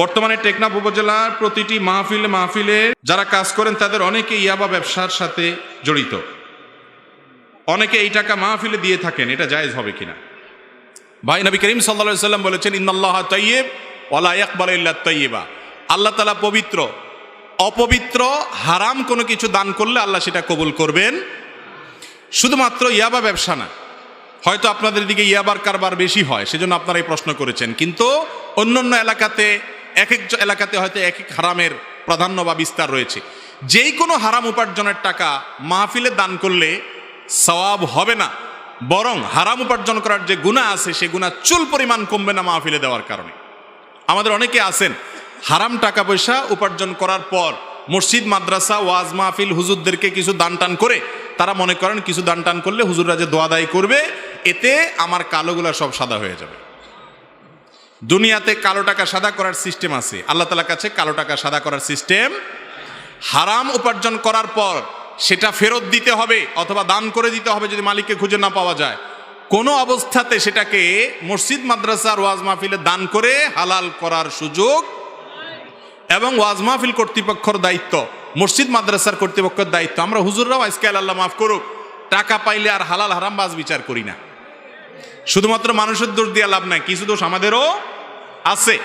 বর্তমানে টেকনাফ উপজেলার প্রতিটি মাহফিলে মাহফিলে যারা কাজ করেন, তাদের অনেকে ইয়াবা ব্যবসার সাথে জড়িত। অনেকে এই টাকা মাহফিলে দিয়ে থাকেন, এটা জায়েজ হবে কিনা? ভাই, নবী করিম সাল্লা সাল্লাম বলেছেন, ইন্নাল্লাহ তৈয়েব ওলা ইল্লা তৈয়বা আল্লাহ তালা পবিত্র, অপবিত্র, হারাম কোনো কিছু দান করলে আল্লাহ সেটা কবুল করবেন। শুধুমাত্র ইয়াবা ব্যবসা না, হয়তো আপনাদের দিকে ইয়াবার কারবার বেশি হয়, সেজন্য আপনারা এই প্রশ্ন করেছেন। কিন্তু অন্য অন্য এলাকাতে এক এক এলাকাতে হয়তো এক এক হারামের প্রাধান্য বা বিস্তার রয়েছে। যেই কোনো হারাম উপার্জনের টাকা মাহফিলে দান করলে সওয়াব হবে না। বরং হারাম উপার্জন করার যে গুণা আছে, সে গুণা চুল পরিমাণ কমবে না মাহফিলে দেওয়ার কারণে। আমাদের অনেকে আছেন, হারাম টাকা পয়সা উপার্জন করার পর মসজিদ, মাদ্রাসা, ওয়াজ মাহফিল, হুজুরদেরকে কিছু দান টান করে তারা মনে করেন কিছু দান টান করলে হুজুররা যে দোয়া দায়ী করবে, এতে আমার কালোগুলা সব সাদা হয়ে যাবে। দুনিয়াতে কালো টাকা সাদা করার সিস্টেম আছে। আল্লাহ তালার কাছে কালো টাকা সাদা করার সিস্টেম হারাম উপার্জন করার পর সেটা ফেরত দিতে হবে অথবা দান করে দিতে হবে যদি মালিককে খুঁজে না পাওয়া যায়। কোনো অবস্থাতে সেটাকে মসজিদ মাদ্রাসার ওয়াজ মাহফিলে দান করে হালাল করার সুযোগ এবং ওয়াজ মাহফিল কর্তৃপক্ষর দায়িত্ব, মসজিদ, মাদ্রাসার কর্তৃপক্ষের দায়িত্ব। আমরা হুজুররাও আজকাল আল্লাহ মাফ করুক, টাকা পাইলে আর হালাল হারাম বাজ বিচার করি না। শুধুমাত্র মানুষের দোষ দিয়ে লাভ নাই কিছু দোষ আমাদেরও আছে।